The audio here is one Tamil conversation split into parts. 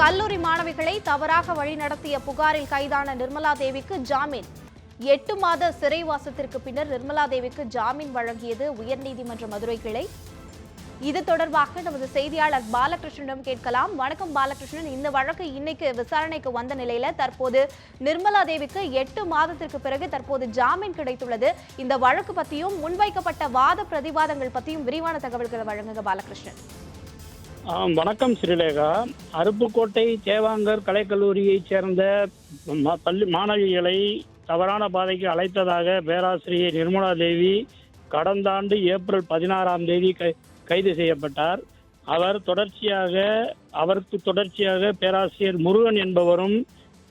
கல்லூரி மாணவிகளை தவறாக வழிநடத்திய புகாரில் கைதான நிர்மலா தேவிக்கு ஜாமீன். எட்டு மாத சிறைவாசத்திற்கு பின்னர் நிர்மலா தேவிக்கு ஜாமீன் வழங்கியது உயர்நீதிமன்ற மதுரை கிளை. இது தொடர்பாக நமது செய்தியாளர் பாலகிருஷ்ணனிடம் கேட்கலாம். வணக்கம் பாலகிருஷ்ணன். இந்த வழக்கு இன்னைக்கு விசாரணைக்கு வந்த நிலையில தற்போது நிர்மலா தேவிக்கு எட்டு மாதத்திற்கு பிறகு தற்போது ஜாமீன் கிடைத்துள்ளது. இந்த வழக்கு பத்தியும் முன்வைக்கப்பட்ட வாத பிரதிவாதங்கள் பத்தியும் விரிவான தகவல்களை வழங்குங்க பாலகிருஷ்ணன். வணக்கம் ஸ்ரீலேகா அருப்புக்கோட்டை தேவாங்கர் கலைக்கல்லூரியைச் சேர்ந்த பள்ளி மாணவிகளை தவறான பாதைக்கு அழைத்ததாக பேராசிரியை நிர்மலா தேவி கடந்த ஆண்டு ஏப்ரல் பதினாறாம் தேதி கை- கைது செய்யப்பட்டார். அவர் தொடர்ச்சியாக அவருக்கு தொடர்ச்சியாக பேராசிரியர் முருகன் என்பவரும்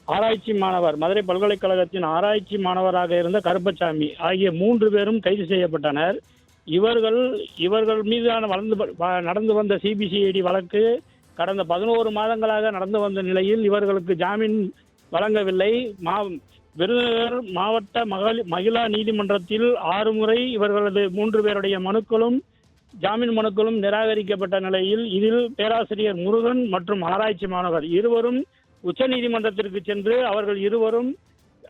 ஆராய்ச்சி மாணவர் மதுரை பல்கலைக்கழகத்தின் ஆராய்ச்சி மாணவராக இருந்த கருப்பசாமி ஆகிய மூன்று பேரும் கைது செய்யப்பட்டனர். இவர்கள் இவர்கள் மீதான வளர்ந்து வ- நடந்து வந்த சிபிசிஐடி வழக்கு கடந்த பதினோரு மாதங்களாக நடந்து வந்த நிலையில் இவர்களுக்கு ஜாமீன் வழங்கவில்லை. மா விருதுநகர் மாவட்ட மகளி மகிழா நீதிமன்றத்தில் ஆறு முறை இவர்களது மூன்று பேருடைய மனுக்களும் ஜாமீன் மனுக்களும் நிராகரிக்கப்பட்ட நிலையில் இதில் பேராசிரியர் முருகன் மற்றும் ஆராய்ச்சி மாணவர் இருவரும் உச்சநீதிமன்றத்திற்கு சென்று அவர்கள் இருவரும்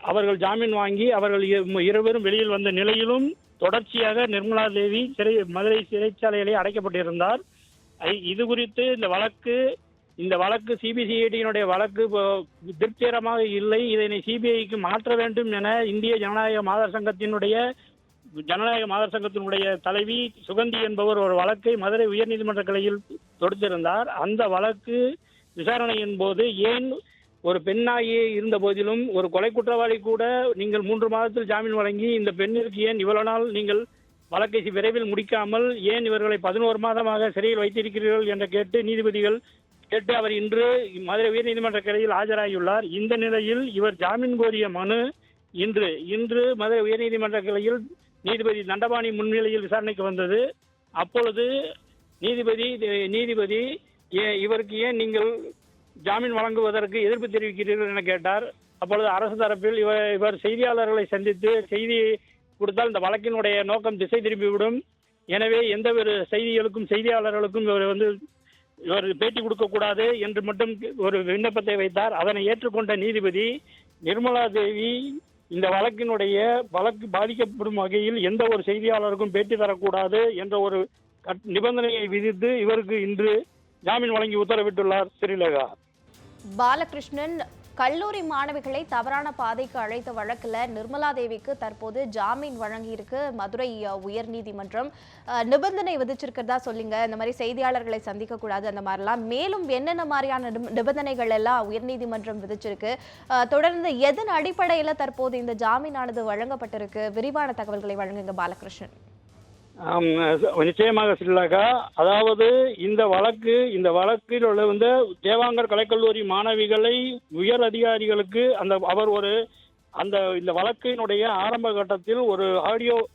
அவர்கள் ஜாமீன் வாங்கி அவர்கள் இருவரும் வெளியில் வந்த நிலையிலும் தொடர்ச்சியாக நிர்மலா தேவி சிறை மதுரை சிறைச்சாலையிலே அடைக்கப்பட்டிருந்தார். இது குறித்து இந்த வழக்கு இந்த வழக்கு சிபிசிஐடியினுடைய வழக்கு திருப்திகரமாக இல்லை. இதனை சிபிஐக்கு மாற்ற வேண்டும் என இந்திய ஜனநாயக மாதர் சங்கத்தினுடைய ஜனநாயக மாதர் சங்கத்தினுடைய தலைவி சுகந்தி என்பவர் ஒரு வழக்கை மதுரை உயர்நீதிமன்ற கிளையில் தொடுத்திருந்தார். அந்த வழக்கு விசாரணையின் போது ஏன் ஒரு பெண்ணாகியே இருந்த போதிலும் ஒரு கொலை குற்றவாளி கூட நீங்கள் மூன்று மாதத்தில் ஜாமீன் வழங்கி இந்த பெண்ணிற்கு ஏன் இவ்வளவு நாள் நீங்கள் வழக்கை விரைவில் முடிக்காமல் ஏன் இவர்களை பதினோரு மாதமாக சிறையில் வைத்திருக்கிறீர்கள் என்று கேட்டு நீதிபதிகள் கேட்டு அவர் இன்று மதுரை உயர்நீதிமன்ற கிளையில் ஆஜராகியுள்ளார். இந்த நிலையில் இவர் ஜாமீன் கோரிய மனு இன்று இன்று மதுரை உயர்நீதிமன்ற கிளையில் நீதிபதி தண்டபாணி முன்னிலையில் விசாரணைக்கு வந்தது. அப்பொழுது நீதிபதி நீதிபதி இவருக்கு ஏன் நீங்கள் ஜாமீன் வழங்குவதற்கு எதிர்ப்பு தெரிவிக்கிறீர்கள் என கேட்டார். அப்பொழுது அரசு தரப்பில் இவர் இவர் செய்தியாளர்களை சந்தித்து செய்தி கொடுத்தால் இந்த வழக்கினுடைய நோக்கம் திசை திரும்பிவிடும் எனவே எந்த ஒரு செய்திகளுக்கும் செய்தியாளர்களுக்கும் இவர் வந்து இவர் பேட்டி கொடுக்கக்கூடாது என்று மட்டும் ஒரு விண்ணப்பத்தை வைத்தார். அதனை ஏற்றுக்கொண்ட நீதிபதி நிர்மலா தேவி இந்த வழக்கினுடைய வழக்கு பாதிக்கப்படும் வகையில் எந்த ஒரு செய்தியாளருக்கும் பேட்டி தரக்கூடாது என்ற ஒரு கட்- நிபந்தனையை விதித்து இவருக்கு இன்று ஜாமீன் வழங்கி உத்தரவிட்டுள்ளார் ஸ்ரீலேகா பாலகிருஷ்ணன் கல்லூரி மாணவிகளை தவறான பாதைக்கு அழைத்த வழக்குல நிர்மலா தேவிக்கு தற்போது ஜாமீன் வழங்கியிருக்கு மதுரை உயர்நீதிமன்றம். நிபந்தனை விதிச்சிருக்கிறதா சொல்லிங்க. இந்த மாதிரி செய்தியாளர்களை சந்திக்க கூடாது அந்த மாதிரிலாம். மேலும் என்னென்ன மாதிரியான நிபந்தனைகள் எல்லாம் உயர்நீதிமன்றம் விதிச்சிருக்கு. தொடர்ந்து எதன் அடிப்படையில தற்போது இந்த ஜாமீனானது வழங்கப்பட்டிருக்கு? விரிவான தகவல்களை வழங்குங்க பாலகிருஷ்ணன். நிச்சயமாக சில்லாக்கா அதாவது இந்த வழக்கு இந்த வழக்கில் உள்ள வந்து தேவாங்கர் கலைக்கல்லூரி மாணவிகளை உயர் அதிகாரிகளுக்கு அந்த அவர் ஒரு அந்த இந்த வழக்கினுடைய ஆரம்ப கட்டத்தில் ஒரு ஆடியோ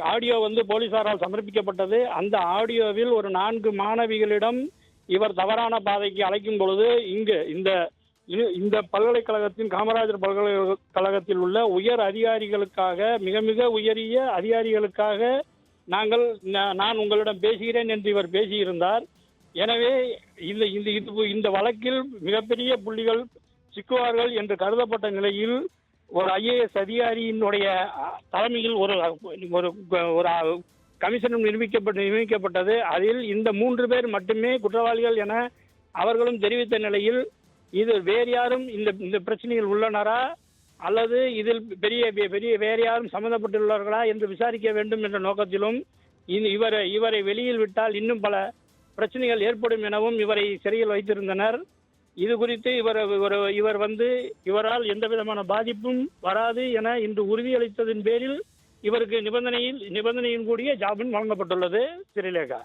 ஆடியோ வந்து போலீசாரால் சமர்ப்பிக்கப்பட்டது. அந்த ஆடியோவில் ஒரு நான்கு மாணவிகளிடம் இவர் தவறான பாதைக்கு அழைக்கும் பொழுது இங்கு இந்த இந்த பல்கலைக்கழகத்தின் காமராஜர் பல்கலைக்கழகத்தில் உள்ள உயர் அதிகாரிகளுக்காக மிக மிக உயரிய அதிகாரிகளுக்காக நாங்கள் நான் உங்களிடம் பேசுகிறேன் என்று இவர் பேசியிருந்தார். எனவே இந்த இந்த இது இந்த வழக்கில் மிகப்பெரிய புள்ளிகள் சிக்குவார்கள் என்று கருதப்பட்ட நிலையில் ஒரு ஐஏஎஸ் அதிகாரியினுடைய தலைமையில் ஒரு ஒரு ஒரு கமிஷனும் நிரூபிக்கப்பட்டு நியமிக்கப்பட்டது. அதில் இந்த மூன்று பேர் மட்டுமே குற்றவாளிகள் என அவர்களும் தெரிவித்த நிலையில் இது வேறு யாரும் இந்த இந்த பிரச்சனையில் உள்ளனரா? அல்லது இதில் பெரிய பெரிய வேறு யாரும் சம்மந்தப்பட்டுள்ளவர்களா என்று விசாரிக்க வேண்டும் என்ற நோக்கத்திலும் இவரை இவரை வெளியில் விட்டால் இன்னும் பல பிரச்சனைகள் ஏற்படும் எனவும் இவரை சிறையில் வைத்திருந்தனர். இது குறித்து இவர் இவர் இவர் வந்து இவரால் எந்த விதமான பாதிப்பும் வராது என இன்று உறுதியளித்ததின் பேரில் இவருக்கு நிபந்தனையில் நிபந்தனையின் கூடிய ஜாமீன் வழங்கப்பட்டுள்ளது சிறிலேகா.